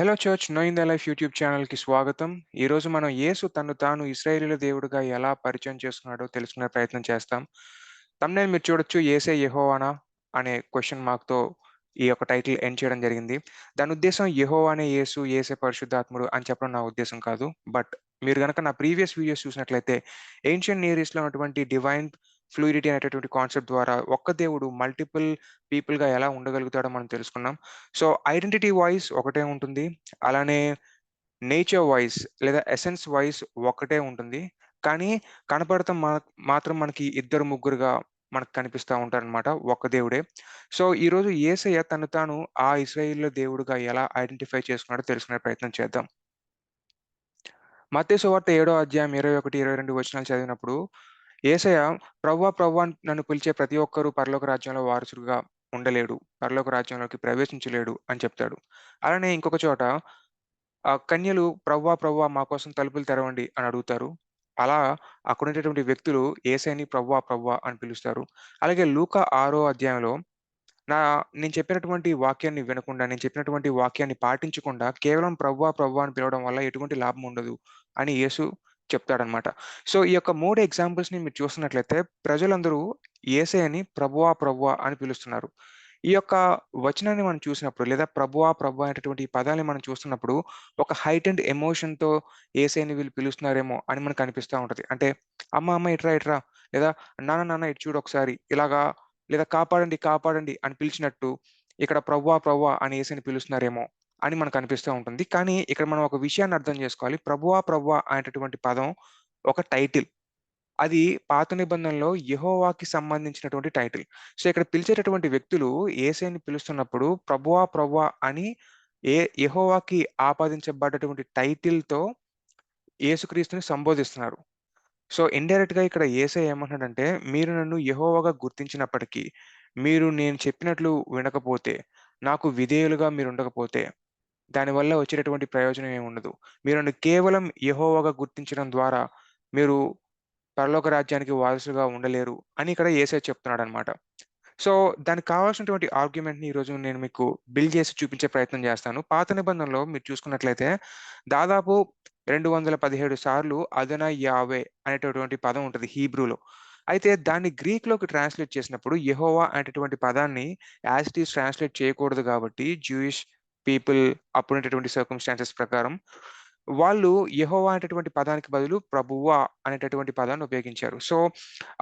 Hello church నోయిన్ the life YouTube ఛానల్‌కి స్వాగతం. ఈరోజు మనం యేసు తను తాను ఇస్రాయేలీల దేవుడిగా ఎలా పరిచయం చేసుకున్నాడో తెలుసుకునే ప్రయత్నం చేస్తాం. తమ్నే మీరు చూడొచ్చు ఏసే యెహోవానా అనే క్వశ్చన్ మార్క్‌తో ఈ యొక్క టైటిల్ ఎండ్ చేయడం జరిగింది. దాని ఉద్దేశం ఉద్దేశ్యం యెహోవానే యేసు, ఏసే పరిశుద్ధాత్ముడు అని చెప్పడం నా ఉద్దేశం కాదు. బట్ మీరు కనుక నా ప్రీవియస్ వీడియోస్ చూసినట్లయితే ఏన్షియన్ నియర్ ఈస్ట్‌లో ఉన్నటువంటి డివైన్ ఫ్లూయిడిటీ అనేటటువంటి కాన్సెప్ట్ ద్వారా ఒక్క దేవుడు మల్టిపుల్ పీపుల్‌గా ఎలా ఉండగలుగుతాడో మనం తెలుసుకున్నాం. సో, ఐడెంటిటీ వైస్ ఒకటే ఉంటుంది. అలానే నేచర్ వైస్ లేదా ఎసెన్స్ వాయిస్ ఒకటే ఉంటుంది. కానీ కనపడతాం మాత్రం మనకి ఇద్దరు, ముగ్గురుగా మనకు కనిపిస్తూ ఉంటారనమాట. ఒక్క దేవుడే. సో, ఈరోజు యేసయ్య తను తాను ఆ ఇస్రాయిల్ దేవుడుగా ఎలా ఐడెంటిఫై చేసుకున్నాడో తెలుసుకునే ప్రయత్నం చేద్దాం. మత్తయి సువార్త ఏడో అధ్యాయం 21, 22 వచనాలు చదివినప్పుడు యేసయ్య ప్రవ్వ ప్రవ్వ నన్ను పిలిచే ప్రతి ఒక్కరూ పరలోక రాజ్యంలో వారసుడుగా ఉండలేడు. పరలోక రాజ్యంలోకి ప్రవేశించలేడు" అని చెప్తాడు. అలానే ఇంకొక చోట కన్యలు "ప్రవ్వా! ప్రవ్వా! మా కోసం తలుపులు తెరవండి" అని అడుగుతారు. అలా అక్కడుండేటువంటి వ్యక్తులు ఏసైని ప్రవ్వా! ప్రవ్వా! అని పిలుస్తారు. అలాగే లూకా ఆరో అధ్యాయంలో నా నేను చెప్పినటువంటి వాక్యాన్ని వినకుండా, నేను చెప్పినటువంటి వాక్యాన్ని పాటించకుండా కేవలం ప్రవ్వా! ప్రవ్వా! అని పిలవడం వల్ల ఎటువంటి లాభం ఉండదు అని యేసు చెప్తాడనమాట. సో, ఈ యొక్క మూడు ఎగ్జాంపుల్స్‌ని మీరు చూసినట్లయితే ప్రజలందరూ యేసయ్యని ప్రభువా! ప్రభువా! అని పిలుస్తున్నారు. ఈ యొక్క వచనాన్ని మనం చూసినప్పుడు లేదా ప్రభువా! ప్రభు అనేటటువంటి ఈ పదాన్ని మనం చూస్తున్నప్పుడు ఒక హైటెండ్ ఎమోషన్‌తో యేసయ్యని వీళ్ళు పిలుస్తున్నారేమో అని మనకు అనిపిస్తూ ఉంటది. అంటే "అమ్మ, అమ్మ ఇట్రా ఇట్రా లేదా "నాన్న, నాన్న ఇటు చూడు ఒకసారి" ఇలాగా లేదా "కాపాడండి, కాపాడండి" అని పిలిచినట్టు ఇక్కడ "ప్రవ్వా! ప్రవ్వా!" అని యేసయ్యని పిలుస్తున్నారేమో అని మనకు అనిపిస్తూ ఉంటుంది. కానీ ఇక్కడ మనం ఒక విషయాన్ని అర్థం చేసుకోవాలి. ప్రభువా! ప్రభువా! అనేటటువంటి పదం ఒక టైటిల్. అది పాత నిబంధనలో యహోవాకి సంబంధించినటువంటి టైటిల్. సో, ఇక్కడ పిలిచేటటువంటి వ్యక్తులు యేసయ్యని పిలుస్తున్నప్పుడు ప్రభువా! ప్రభువా! అని ఏ యహోవాకి ఆపాదించబడ్డటువంటి టైటిల్‌తో యేసుక్రీస్తుని సంబోధిస్తున్నారు. సో, ఇండైరెక్ట్‌గా ఇక్కడ ఏసై ఏమంటున్నాడంటే, "మీరు నన్ను యహోవాగా గుర్తించినప్పటికీ, మీరు నేను చెప్పినట్లు వినకపోతే, నాకు విధేయులుగా మీరు ఉండకపోతే దానివల్ల వచ్చేటటువంటి ప్రయోజనం ఏముండదు. మీరు కేవలం యహోవాగా గుర్తించడం ద్వారా, మీరు పరలోక రాజ్యానికి వారసులుగా ఉండలేరు" అని ఇక్కడ ఏసీ చెప్తున్నాడు అనమాట సో, దానికి కావాల్సినటువంటి ఆర్గ్యుమెంట్‌ని ఈరోజు నేను మీకు బిల్డ్ చేసి చూపించే ప్రయత్నం చేస్తాను. పాత నిబంధనలో మీరు చూసుకున్నట్లయితే దాదాపు 217 సార్లు అదన యావే అనేటటువంటి పదం ఉంటుంది హీబ్రూలో. అయితే దాన్ని గ్రీక్‌లోకి ట్రాన్స్‌లేట్ చేసినప్పుడు యహోవా అనేటటువంటి పదాన్ని యాజ్ ఇట్ ఈస్ ట్రాన్స్‌లేట్ చేయకూడదు కాబట్టి జూయిష్ పీపుల్ అప్పుడున్నటువంటి సర్కమ్‌స్టాన్సెస్ ప్రకారం వాళ్ళు యహోవా అనేటటువంటి పదానికి బదులు ప్రభువా అనేటటువంటి పదాన్ని ఉపయోగించారు. సో,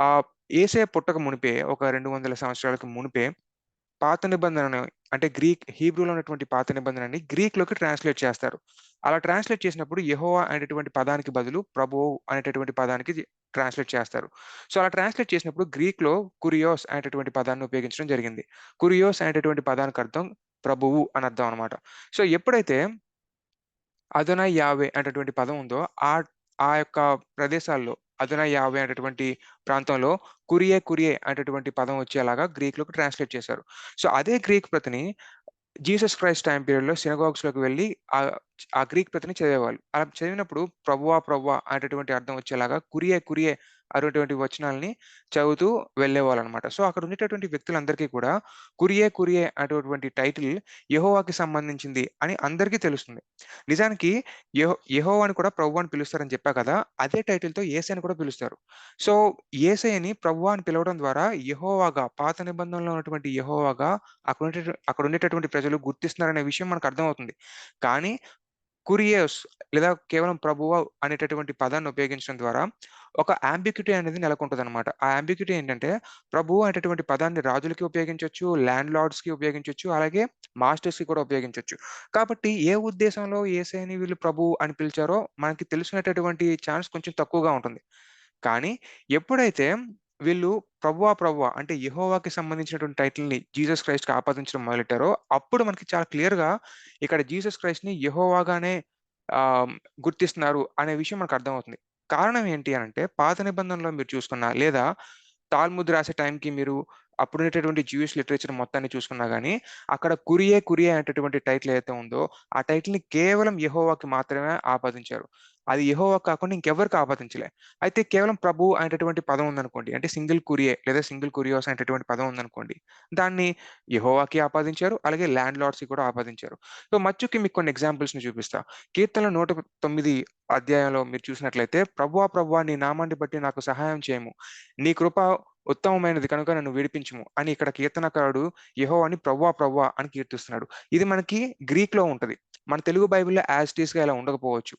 ఆ ఏసే పుట్టక మునుపే ఒక 200 సంవత్సరాలకు మునుపే పాత నిబంధనను అంటే గ్రీక్ హీబ్రూలో ఉన్నటువంటి పాత నిబంధనని గ్రీక్‌లోకి ట్రాన్స్‌లేట్ చేస్తారు. అలా ట్రాన్స్‌లేట్ చేసినప్పుడు యహోవా అనేటటువంటి పదానికి బదులు ప్రభు అనేటటువంటి పదానికి ట్రాన్స్‌లేట్ చేస్తారు. సో, అలా ట్రాన్స్‌లేట్ చేసినప్పుడు గ్రీక్‌లో కురియోస్ అనేటటువంటి పదాన్ని ఉపయోగించడం జరిగింది. కురియోస్ అనేటటువంటి పదానికి అర్థం ప్రభువు అని అర్థం అనమాట. సో, ఎప్పుడైతే అదోనై యావే అనేటటువంటి పదం ఉందో ఆ ఆ యొక్క ప్రదేశాల్లో అదోనై యావే అనేటటువంటి ప్రాంతంలో కురియే కురియే అనేటటువంటి పదం వచ్చేలాగా గ్రీక్‌లోకి ట్రాన్స్‌లేట్ చేశారు. సో, అదే గ్రీక్ ప్రతిని జీసస్ క్రైస్ట్ టైమ్ పీరియడ్‌లో సినగాగ్స్‌లోకి వెళ్ళి ఆ గ్రీక్ ప్రతిని చదివేవాళ్ళు. అలా చదివినప్పుడు ప్రభువా! ప్రభువా! అనేటటువంటి అర్థం వచ్చేలాగా కురియే కురియే అటువంటి వచనాల్ని చదువుతూ వెళ్ళేవాళ్ళనమాట. సో, అక్కడ ఉండేటటువంటి వ్యక్తులందరికీ కూడా కురియే కురియే అనేటటువంటి టైటిల్ యహోవాకి సంబంధించింది అని అందరికీ తెలుస్తుంది. నిజానికి యహో అని కూడా ప్రభు అని పిలుస్తారని చెప్పా కదా! అదే టైటిల్‌తో యేసయ్యని కూడా పిలుస్తారు. సో, యేసయ్యని ప్రభువా అని పిలవడం ద్వారా యహోవాగా పాత నిబంధనలో ఉన్నటువంటి యహోవాగా అక్కడ ఉండే అక్కడ ఉండేటటువంటి ప్రజలు గుర్తిస్తున్నారనే విషయం మనకు అర్థమవుతుంది. కానీ కురియేస్ లేదా కేవలం ప్రభువ అనేటటువంటి పదాన్ని ఉపయోగించడం ద్వారా ఒక యాంబిగ్యూటీ అనేది నెలకొంటదనమాట. ఆ యాంబిగ్యూటీ ఏంటంటే ప్రభువు అనేటటువంటి పదాన్ని రాజులకి ఉపయోగించవచ్చు ల్యాండ్ లార్డ్స్‌కి ఉపయోగించవచ్చు అలాగే మాస్టర్స్‌కి కూడా ఉపయోగించవచ్చు కాబట్టి ఏ ఉద్దేశంలో ఏసైని వీళ్ళు ప్రభువు అని పిలిచారో మనకి తెలిసినటువంటి ఛాన్స్ కొంచెం తక్కువగా ఉంటుంది. కానీ ఎప్పుడైతే వీళ్ళు ప్రభువా! ప్రభువా! అంటే యహోవాకి సంబంధించినటువంటి టైటిల్‌ని జీసస్ క్రైస్ట్‌కి ఆపాదించడం మొదలెట్టారో అప్పుడు మనకి చాలా క్లియర్‌గా ఇక్కడ జీసస్ క్రైస్ట్‌ని యహోవాగానే గుర్తిస్తున్నారు అనే విషయం మనకు అర్థమవుతుంది. కారణం ఏంటి అంటే పాత నిబంధనలో మీరు చూసుకున్నా లేదా తాల్ముద్ రాసే టైంకి మీరు అప్పుడుండేటటువంటి జూయిష్ లిటరేచర్ మొత్తాన్ని చూసుకున్నా కానీ అక్కడ కురియే కురియే అనేటటువంటి టైటిల్ ఏదైతే ఉందో ఆ టైటిల్‌ని కేవలం యహోవాకి మాత్రమే ఆపాదించారు. అది యహోవా కాకుండా ఇంకెవ్వరికి ఆపాదించలే. అయితే కేవలం ప్రభు అనేటటువంటి పదం ఉందనుకోండి. అంటే సింగిల్ కురియే లేదా సింగిల్ కురియోస్ అనేటటువంటి పదం ఉందనుకోండి. దాన్ని యహోవాకి ఆపాదించారు. అలాగే ల్యాండ్ లార్డ్స్‌కి కూడా ఆపాదించారు. సో, మచ్చుకి మీకు కొన్ని ఎగ్జాంపుల్స్‌ని చూపిస్తా. కీర్తనలు 109 అధ్యాయంలో మీరు చూసినట్లయితే, ప్రభువా ప్రభువా నీ నామాన్ని బట్టి నాకు సహాయం చేయము. నీ కృప ఉత్తమమైనది కనుక నన్ను విడిపించము అని ఇక్కడ కీర్తనకారుడు యహో అని ప్రవ్వా ప్రవ్వా అని కీర్తిస్తున్నాడు. ఇది మనకి గ్రీక్‌లో ఉంటది. మన తెలుగు బైబిల్‌లో యాజ్ టీస్గా ఇలా ఉండకపోవచ్చు.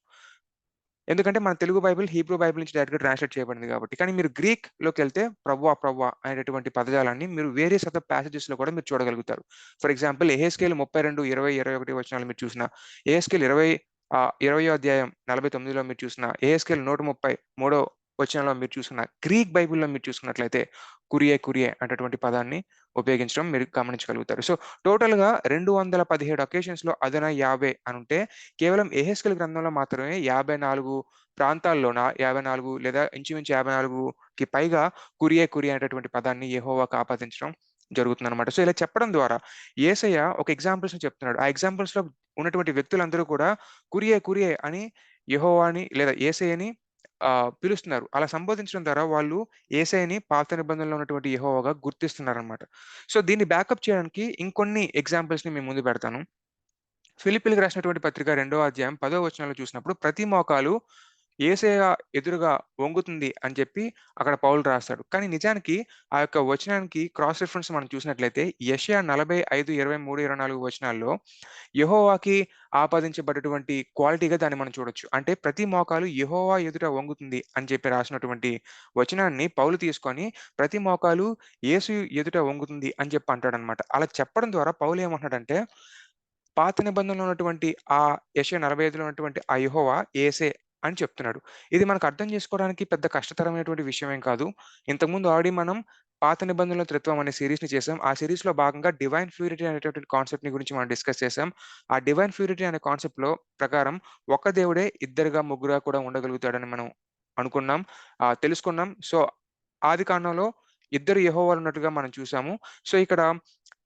ఎందుకంటే మన తెలుగు బైబిల్ హీబ్రూ బైబిల్ నుంచి డైరెక్ట్‌గా ట్రాన్స్‌లేట్ చేయబడింది కాబట్టి. కానీ మీరు గ్రీక్‌లోకెళ్తే ప్రవ్వా ప్రవ్వా అనేటటువంటి పదజాలాన్ని మీరు వేరియస్ అదర్ ప్యాసేజెస్‌లో కూడా మీరు చూడగలుగుతారు. ఫర్ ఎగ్జాంపుల్ ఏహెస్కేల్ ముప్పై రెండు ఇరవై ఇరవై ఒకటి వచనాలు మీరు చూసిన యెహెజ్కేలు 20 ఆహ్, 20 అధ్యాయం 49లో మీరు చూసిన ఏహెస్కేల్ నూట ముప్పై మూడో వచనంలో మీరు చూసిన గ్రీక్ బైబిల్‌లో మీరు చూసుకున్నట్లయితే కురియే కురియే అనేటటువంటి పదాన్ని ఉపయోగించడం మీరు గమనించగలుగుతారు. సో, టోటల్‌గా 217 అకేషన్స్‌లో అదన యాభై అనుంటే, కేవలం ఏహెస్కల్ గ్రంథంలో మాత్రమే 54 ప్రాంతాల్లోన 54 లేదా ఇంచుమించు 54కి పైగా కురియే కురియే అనేటటువంటి పదాన్ని యెహోవాకు ఆపాదించడం జరుగుతుందనమాట. సో, ఇలా చెప్పడం ద్వారా ఏసయ్య ఒక ఎగ్జాంపుల్స్ చెప్తున్నాడు. ఆ ఎగ్జాంపుల్స్‌లో ఉన్నటువంటి వ్యక్తులందరూ కూడా కురియే కురియే అని యహోవాని లేదా ఏసయ్యని పిలుస్తున్నారు. అలా సంబోధించడం ద్వారా వాళ్ళు ఏసైని పాత నిబంధనలో ఉన్నటువంటి యెహోవాగా గుర్తిస్తున్నారనమాట. సో, దీన్ని బ్యాకప్ చేయడానికి ఇంకొన్ని ఎగ్జాంపుల్స్‌ని మేము ముందు పెడతాను. ఫిలిపిల్కి రాసినటువంటి పత్రిక రెండో అధ్యాయం పదో వచనాలు చూసినప్పుడు, ప్రతి మోకాలు యేసయ్య ఎదురుగా వంగుతుంది అని చెప్పి అక్కడ పౌలు రాస్తాడు. కానీ నిజానికి ఆ యొక్క వచనానికి క్రాస్ రిఫరెన్స్ మనం చూసినట్లయితే యెష్యా నలభై ఐదు ఇరవై మూడు ఇరవై నాలుగు వచనాల్లో యహోవాకి ఆపాదించబడేటువంటి క్వాలిటీగా దాన్ని మనం చూడొచ్చు. అంటే ప్రతి మోకాలు యహోవా ఎదుట వంగుతుంది అని చెప్పి రాసినటువంటి వచనాన్ని పౌలు తీసుకొని ప్రతి మోకాలు యేసు ఎదుట వంగుతుంది అని చెప్పి అంటాడనమాట. అలా చెప్పడం ద్వారా పౌలు ఏమంటున్నాడంటే, పాత నిబంధనలో ఉన్నటువంటి ఆ యశ నలభై ఐదులో ఉన్నటువంటి ఆ యెహోవా ఏసే అని చెప్తున్నాడు. ఇది మనకు అర్థం చేసుకోవడానికి పెద్ద కష్టతరమైనటువంటి విషయం ఏం కాదు. ఇంతకుముందు ఆల్రెడీ మనం పాత నిబంధనల త్రిత్వం అనే సీరీస్‌ని చేసాం. ఆ సీరీస్‌లో భాగంగా డివైన్ ఫ్యూరిటీ అనేటటువంటి కాన్సెప్ట్‌ని గురించి మనం డిస్కస్ చేసాం. ఆ డివైన్ ఫ్యూరిటీ అనే కాన్సెప్ట్లో ప్రకారం ఒక్క దేవుడే ఇద్దరుగా, ముగ్గురుగా కూడా ఉండగలుగుతాడని మనం అనుకున్నాం. తెలుసుకున్నాం. సో, ఆది కాండంలో ఇద్దరు యహోవాలు ఉన్నట్టుగా మనం చూసాము. సో, ఇక్కడ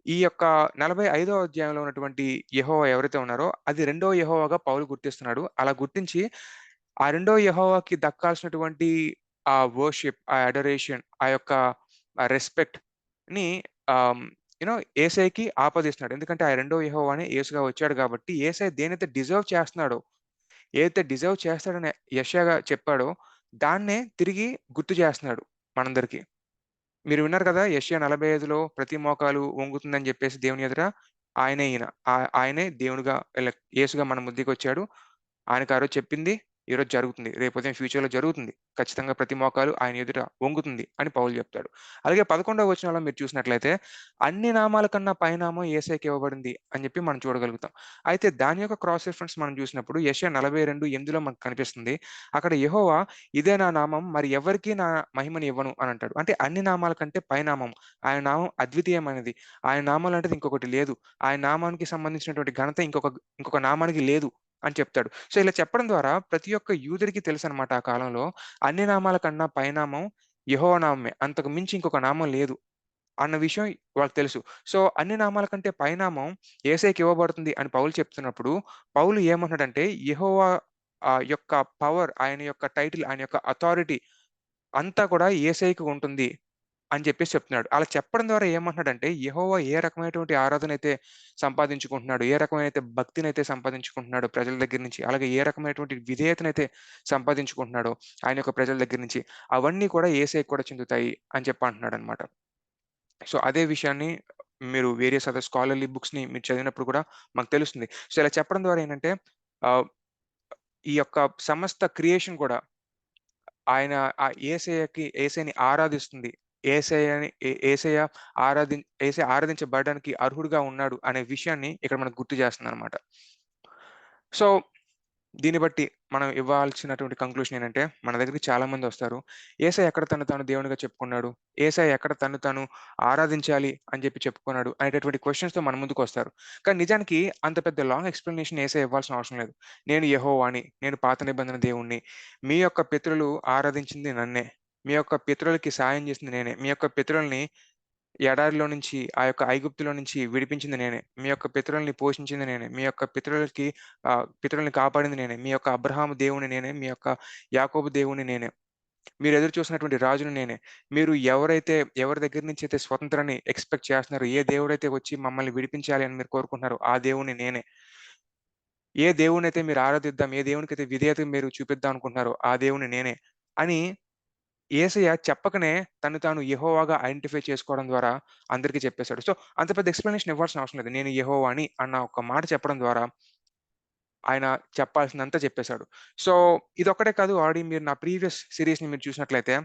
ఈ యొక్క 45వ అధ్యాయంలో ఉన్నటువంటి యహోవా ఎవరైతే ఉన్నారో, అది రెండో యహోవాగా పౌలు గుర్తిస్తున్నాడు. అలా గుర్తించి ఆ రెండో యహోవాకి దక్కాల్సినటువంటి ఆ వర్షిప్, ఆ అడరేషన్, ఆ యొక్క రెస్పెక్ట్ని యూనో ఏసైకి ఆపదిస్తున్నాడు ఎందుకంటే ఆ రెండో యెహోవానే ఏసుగా వచ్చాడు కాబట్టి, ఏసై దేనైతే డిజర్వ్ చేస్తున్నాడో, ఏదైతే డిజర్వ్ చేస్తాడని యెషయా చెప్పాడో, దాన్నే తిరిగి గుర్తు చేస్తున్నాడు మనందరికీ మీరు విన్నారు కదా! యష్యా నలభై ఐదులో ప్రతి మోకాలు వంగుతుందని చెప్పేసి దేవుని ఎదుట ఆయనే ఈయన. ఆ ఆయనే దేవునిగా ఏసుగా యేసుగా మన మధ్యకొచ్చాడు. ఆయనకు ఆ రోజు చెప్పింది ఈరోజు జరుగుతుంది. రేపు ఉదయం ఫ్యూచర్‌లో జరుగుతుంది. ఖచ్చితంగా ప్రతి మోకాలు ఆయన ఎదుట వంగుతుంది అని పౌలు చెప్తాడు. అలాగే 11వ వచనంలో మీరు చూసినట్లయితే, అన్ని నామాల కన్నా పైనామం ఏసైకి ఇవ్వబడింది అని చెప్పి మనం చూడగలుగుతాం. అయితే దాని యొక్క క్రాస్ రిఫరెన్స్ మనం చూసినప్పుడు ఎస్ఏ నలభై రెండు ఎనిమిదిలో మనకు కనిపిస్తుంది. అక్కడ యహోవా ఇదే నా నామం మరి ఎవరికి నా మహిమని ఇవ్వను అని అంటాడు. అంటే అన్ని నామాల కంటే పైనామం. ఆయన నామం అద్వితీయమైనది. ఆయన నామం లాంటిది ఇంకొకటి లేదు. ఆయన నామానికి సంబంధించినటువంటి ఘనత ఇంకొక ఇంకొక నామానికి లేదు అని చెప్తాడు. సో, ఇలా చెప్పడం ద్వారా ప్రతి ఒక్క యూదుడికి తెలుసు అనమాట ఆ కాలంలో. అన్ని నామాల కన్నా పైనామం యెహోవా నామమే. అంతకు మించి ఇంకొక నామం లేదు అన్న విషయం వాళ్ళకి తెలుసు. సో, అన్ని నామాల కంటే పైనామం ఏసైకి ఇవ్వబడుతుంది అని పౌలు చెప్తున్నప్పుడు, పౌలు ఏమంటున్నాడంటే యహోవా యొక్క పవర్, ఆయన యొక్క టైటిల్, ఆయన యొక్క అథారిటీ అంతా కూడా ఏసైకి ఉంటుంది అని చెప్పేసి చెప్తున్నాడు. అలా చెప్పడం ద్వారా ఏమంటున్నాడంటే, యహోవా ఏ రకమైనటువంటి ఆరాధన అయితే సంపాదించుకుంటున్నాడు, ఏ రకమైన భక్తిని భక్తినైతే సంపాదించుకుంటున్నాడో ప్రజల దగ్గర నుంచి, అలాగే ఏ రకమైనటువంటి విధేయతనైతే సంపాదించుకుంటున్నాడో ఆయన యొక్క ప్రజల దగ్గర నుంచి, అవన్నీ కూడా యేసయ్యకి కూడా చెందుతాయి అని చెప్పి అంటున్నాడనమాట. సో, అదే విషయాన్ని మీరు వేరియస్ అదర్ స్కాలర్లీ బుక్స్‌ని మీరు చదివినప్పుడు కూడా మాకు తెలుస్తుంది. సో, ఇలా చెప్పడం ద్వారా ఏంటంటే ఈ యొక్క సమస్త క్రియేషన్ కూడా ఆయన ఆ యేసయ్యకి ఏసైని ఆరాధిస్తుంది. యేసయ్యని ఏ యేసయ్య ఆరాధిం ఆరాధించబడడానికి అర్హుడుగా ఉన్నాడు అనే విషయాన్ని ఇక్కడ మనకు గుర్తు చేస్తుందనమాట. సో, దీన్ని బట్టి మనం ఇవ్వాల్సినటువంటి కంక్లూషన్ ఏంటంటే, మన దగ్గరికి చాలామందొస్తారు. ఏసఐ ఎక్కడ తను తాను దేవునిగా చెప్పుకున్నాడు? ఏసఐ ఎక్కడ తను తాను ఆరాధించాలి అని చెప్పి చెప్పుకున్నాడు? అనేటటువంటి క్వశ్చన్స్తో మన ముందుకు వస్తారు కానీ నిజానికి అంత పెద్ద లాంగ్ ఎక్స్ప్లెనేషన్ ఏసఐ ఇవ్వాల్సిన అవసరం లేదు. నేను యెహోవాని, నేను పాత నిబంధన దేవుణ్ణి మీ యొక్క పితృలు ఆరాధించింది నన్నే. మీ యొక్క పితరులకి సాయం చేసింది నేనే. మీ యొక్క పితరుల్ని ఎడారిలో నుంచి, ఆ యొక్క ఐగుప్తులో నుంచి విడిపించింది నేనే. మీ యొక్క పితరుల్ని పోషించింది నేనే. మీ యొక్క పితరులకి ఆ పితరుల్ని కాపాడింది నేనే. మీ యొక్క అబ్రహాం దేవుని నేనే. మీ యొక్క యాకోబు దేవుని నేనే. మీరు ఎదురు చూసినటువంటి రాజుని నేనే. మీరు ఎవరైతే ఎవరి దగ్గర నుంచి అయితే స్వతంత్రాన్ని ఎక్స్‌పెక్ట్ చేస్తున్నారో, ఏ దేవుడైతే వచ్చి మమ్మల్ని విడిపించాలి అని మీరు కోరుకుంటున్నారో, ఆ దేవుని నేనే. ఏ దేవుని అయితే మీరు ఆరాధిద్దాం, ఏ దేవునికైతే విధేయత మీరు చూపిద్దాం అనుకుంటున్నారో, ఆ దేవుని నేనే. అని ఏసయ్య చెప్పకనే తను తాను యహోవాగా ఐడెంటిఫై చేసుకోవడం ద్వారా అందరికీ చెప్పేశాడు సో, అంత పెద్ద ఎక్స్ప్లెనేషన్ ఇవ్వాల్సిన అవసరం లేదు. నేను యెహోవాని అన్న ఒక మాట చెప్పడం ద్వారా ఆయన చెప్పాల్సినంత చెప్పేశాడు సో, ఇదొక్కటే కాదు ఆల్రెడీ మీరు నా ప్రీవియస్ సిరీస్ని మీరు చూసినట్లయితే,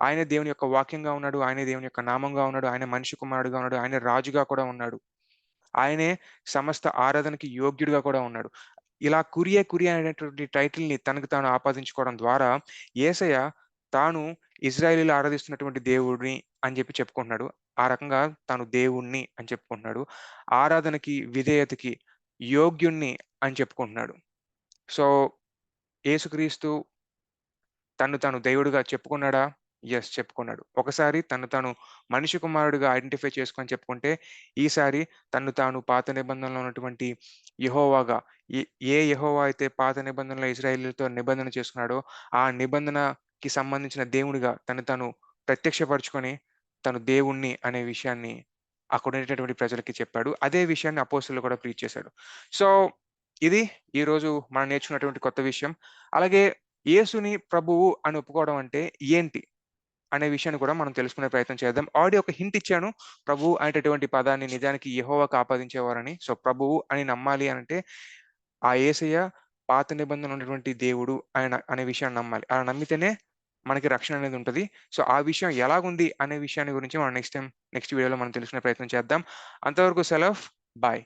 ఆయనే దేవుని యొక్క వాక్యంగా ఉన్నాడు. ఆయనే దేవుని యొక్క నామంగా ఉన్నాడు. ఆయన మనిషి కుమారుడుగా ఉన్నాడు. ఆయన రాజుగా కూడా ఉన్నాడు. ఆయనే సమస్త ఆరాధనకి యోగ్యుడిగా కూడా ఉన్నాడు. ఇలా కురియే కురియే అనేటువంటి టైటిల్‌ని తనకు తాను ఆపాదించుకోవడం ద్వారా ఏసయ్య తాను ఇశ్రాయేలీయులు ఆరాధిస్తున్నటువంటి దేవుడిని అని చెప్పి చెప్పుకుంటున్నాడు. ఆ రకంగా తాను దేవుణ్ణి అని చెప్పుకుంటున్నాడు. ఆరాధనకి, విధేయతకి యోగ్యుణ్ణి అని చెప్పుకుంటున్నాడు. సో, యేసుక్రీస్తు తను తాను దేవుడిగా చెప్పుకున్నాడా? ఎస్ చెప్పుకున్నాడు. ఒకసారి తను తాను మనిషి కుమారుడిగా ఐడెంటిఫై చేసుకొని చెప్పుకుంటే, ఈసారి తను తాను పాత నిబంధనలో ఉన్నటువంటి యహోవాగా ఏ ఏ అయితే పాత నిబంధనలో ఇశ్రాయేలీయులతో నిబంధన చేసుకున్నాడో, ఆ నిబంధనకి సంబంధించిన దేవుడిగా తను తాను ప్రత్యక్షపరుచుకొని, తను దేవుణ్ణి అనే విషయాన్ని అక్కడ ఉండేటటువంటి ప్రజలకి చెప్పాడు. అదే విషయాన్ని అపోస్తలులు కూడా ప్రీచ్ చేశాడు. సో, ఇది ఈరోజు మనం నేర్చుకున్నటువంటి కొత్త విషయం. అలాగే యేసుని ప్రభువు అని ఒప్పుకోవడం అంటే ఏంటి? అనే విషయాన్ని కూడా మనం తెలుసుకునే ప్రయత్నం చేద్దాం. ఆడియో ఒక హింట్ ఇచ్చాను. ప్రభువు అనేటటువంటి పదాన్ని నిజానికి యెహోవాకు ఆపాదించేవారని. సో, ప్రభువు అని నమ్మాలి అంటే ఆ యేసయ్య పాత నిబంధన ఉన్నటువంటి దేవుడు ఆయన అనే విషయాన్ని నమ్మాలి. అలా నమ్మితేనే మనకి రక్షణ అనేది ఉంటుంది సో, ఆ విషయం ఎలాగుంది అనే విషయాన్ని గురించి మనం నెక్స్ట్ టైం నెక్స్ట్ వీడియోలో మనం తెలుసుకునే ప్రయత్నం చేద్దాం. అంతవరకు సెలవు. బాయ్.